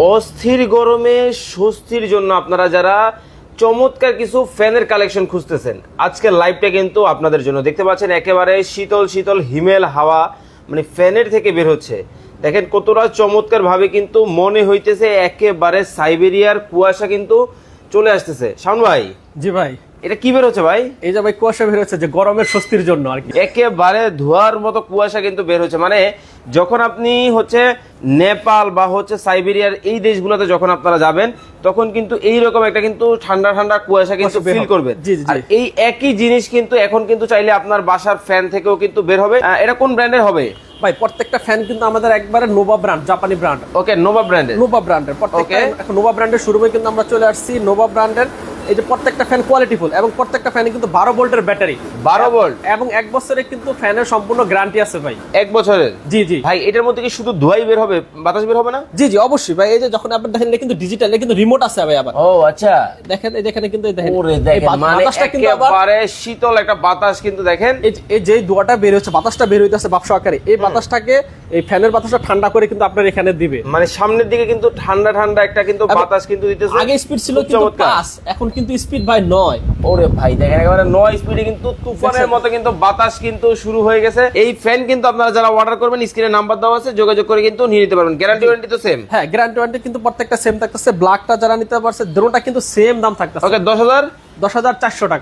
অস্থির গরমে স্বস্তির জন্য আপনারা যারা চমৎকার কিছু ফ্যানের কালেকশন খুঁজতেছেন আজকের লাইভটা কিন্তু আপনাদের জন্য। দেখতে পাচ্ছেন একেবারে শীতল শীতল, হিমেল হাওয়া মানে ফ্যানের থেকে বের হচ্ছে। দেখেন কতটা চমৎকারভাবে কিন্তু মনে হইতেছে একেবারে সাইবেরিয়ার কুয়াশা কিন্তু চলে আসতেছে। শাওন ভাই জি ভাই। এটা কি বের হচ্ছে ভাই? এই যে ভাই কুয়াশা বের হচ্ছে যে গরমের স্বস্তির জন্য আর কি। একেবারে ধোয়ার মতো কুয়াশা কিন্তু বের হচ্ছে। মানে যখন আপনি হচ্ছে নেপাল বা হচ্ছে সাইবেরিয়ার এই দেশগুলোতে যখন আপনারা যাবেন তখন কিন্তু এই রকম একটা কিন্তু ঠান্ডা ঠান্ডা কুয়াশা কিন্তু ফিল। করবেন। জি। আর এই একই জিনিস কিন্তু এখন কিন্তু চাইলে আপনার বাসার ফ্যান থেকেও কিন্তু বের হবে। এটা কোন ব্র্যান্ডের হবে? ভাই প্রত্যেকটা ফ্যান কিন্তু আমাদের একবারে নোভা ব্র্যান্ড জাপানি ব্র্যান্ড ওকে নোভা ব্র্যান্ডের নোভা ব্র্যান্ডের প্রত্যেকটা. এখন নোভা ব্র্যান্ডের শোরুমে কিন্তু আমরা চলে আসছি নোভা ব্র্যান্ডের এই যে প্রত্যেকটা ফ্যান কোয়ালিটিফুল এবং প্রত্যেকটা ফ্যানে কিন্তু বারো ভোল্টের ব্যাটারি 12 ভোল্ট এবং এক বছরের কিন্তু ফ্যানের সম্পূর্ণ গ্যারান্টি আছে ভাই। এক বছরের? জি জি। ভাই এটার মধ্যে কি শুধু ধোয়াই বের হবে বাতাস বের হবে না? জি জি অবশ্যই। ভাই এই যে যখন আপনি দেখেন কিন্তু ডিজিটাল কিন্তু রিমোট আছে ভাই আবার। ও আচ্ছা। দেখেন এই দেখেন কিন্তু দেখেন। ওরে দেখেন মানে বাতাসটা কিন্তু আবার একেবারে শীতল একটা বাতাস কিন্তু দেখেন। এই যে- ধোয়াটা বের হচ্ছে বাতাসটা বের হইতেছে বাপসা আকারে এই বাতাসটাকে এই ফ্যানের বাতাসটা ঠান্ডা করে কিন্তু আপনার এখানে দিবে। মানে সামনের দিকে কিন্তু ঠান্ডা ঠান্ডা একটা কিন্তু বাতাস কিন্তু দিতেছে। আগে স্পিড ছিল কিন্তু। পাঁচ এখন কিন্তু স্পিড ভাই নয়। ওরে ভাই দেখেন একেবারে নয় স্পিডে কিন্তু তুফানের মতো কিন্তু বাতাস কিন্তু শুরু হয়ে গেছে। এই ফ্যান কিন্তু আপনারা যারা অর্ডার করবেন স্ক্রিনে নাম্বার দেওয়া আছে যোগাযোগ করে কিন্তু নিয়ে নিতে পারবেন। গ্যারান্টি ওয়ারেন্টি তো সেম হ্যাঁ গ্যারান্টি ওয়ারেন্টি কিন্তু প্রত্যেকটা সেম থাকতেছে। ব্ল্যাকটা যারা নিতে পারছে দুটোটা কিন্তু সেম দাম থাকতেছে। ওকে দশ হাজার? দশ হাজার চারশো টাকা।